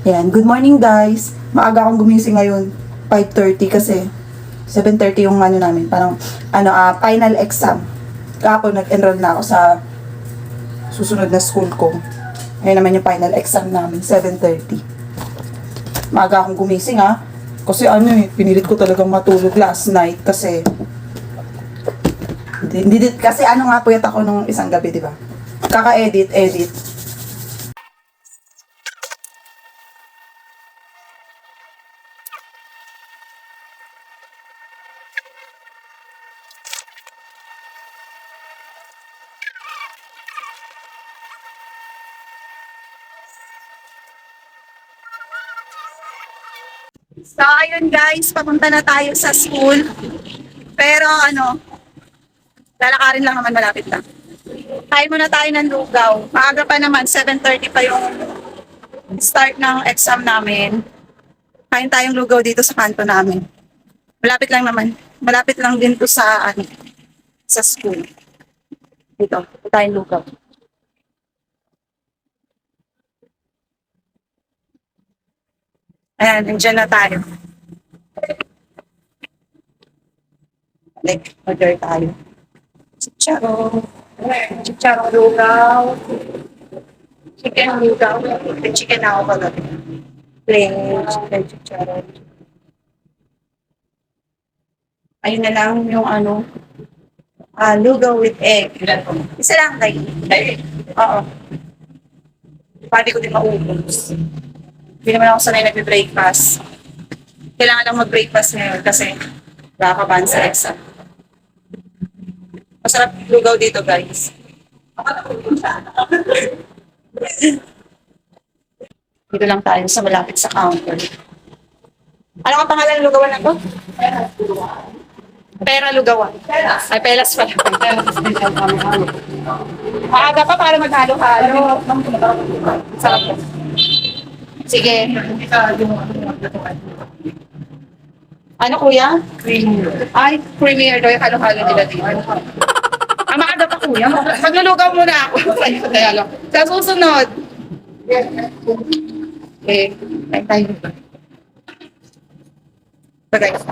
Ayan, good morning guys. Maaga akong gumising ngayon, 5.30 kasi 7.30 yung ano namin, parang ano, ah, final exam. Kahapon nag-enroll na ako sa susunod na school ko. Ngayon naman yung final exam namin, 7.30. Maaga akong gumising ha. Kasi ano eh, pinilit ko talagang matulog last night kasi hindi, hindi, kasi ano nga puyat ako nung isang gabi, di ba? Kaka-edit, edit. So, ayun guys, papunta na tayo sa school. Pero ano, lalakarin lang naman malapit lang. Kain muna tayo ng lugaw. Maaga pa naman, 7.30 pa yung start ng exam namin. Kain tayong lugaw dito sa kanto namin. Malapit lang naman. Malapit lang din to sa, ano, sa school. Dito, tayong lugaw. Ayan, nandiyan na tayo. Like, order tayo. Chicharo. Chicharo lugaw. Chicken lugaw. May chicken ako kagabi. Plain chicken chicharo. Ayun na lang yung ano, ah lugaw with egg. Isa lang tayo. Oo. Pwede ko din maubos. Hindi naman ako sanay nagbe-breakfast. Kailangan lang mag-breakfast ngayon kasi nakakabahan sa exam. Masarap lugaw dito, guys. dito lang tayo sa malapit sa counter. Ano ang pangalan ng lugawan na to? Pera lugawan. Ay, pelas pala. Maaga pa para maghalo-halo. Sarap po. Sige. Ano kuya? Ay, premier daw yung halo-halo nila dito. Ah, maaga pa kuya. Maglulugaw muna ako. Ay, kaya lang. Sa susunod. Okay. Tayo tayo. Guys.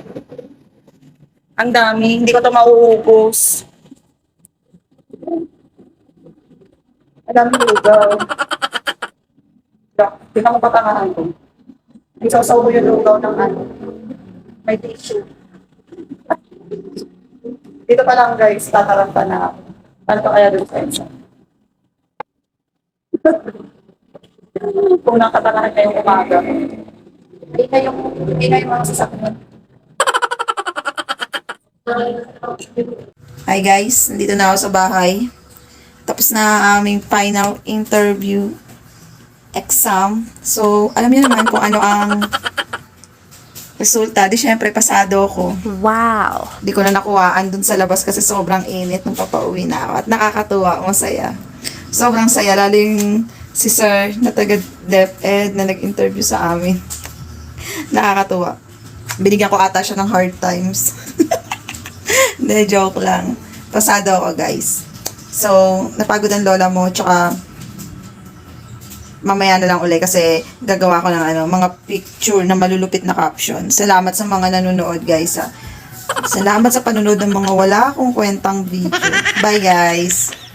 Ang dami. Hindi ko ito mauubos. Ang dami lugaw. Tingnan mo patangahan ko. Isasaw ko yung lugaw ng ano. May tissue. Dito pa lang guys, tataranta na ako. Ano to kaya dun sa isa? Kung nakatangahan kayong umaga. Hindi na hindi na yung. Hi guys, nandito na ako sa bahay. Tapos na aming final interview exam. So, alam niyo naman kung ano ang resulta. Di syempre, pasado ako. Wow. Di ko na nakuhaan dun sa labas kasi sobrang init nung papauwi na ako. At nakakatuwa, masaya. Sobrang saya, lalo yung si sir na taga DepEd na nag-interview sa amin. Nakakatuwa. Binigyan ko ata siya ng hard times. Hindi, joke lang. Pasado ako, guys. So, napagod ang lola mo, tsaka mamaya na lang uli kasi gagawa ko ng ano, mga picture na malulupit na caption. Salamat sa mga nanonood, guys. Ha. Salamat sa panonood ng mga wala akong kwentang video. Bye, guys.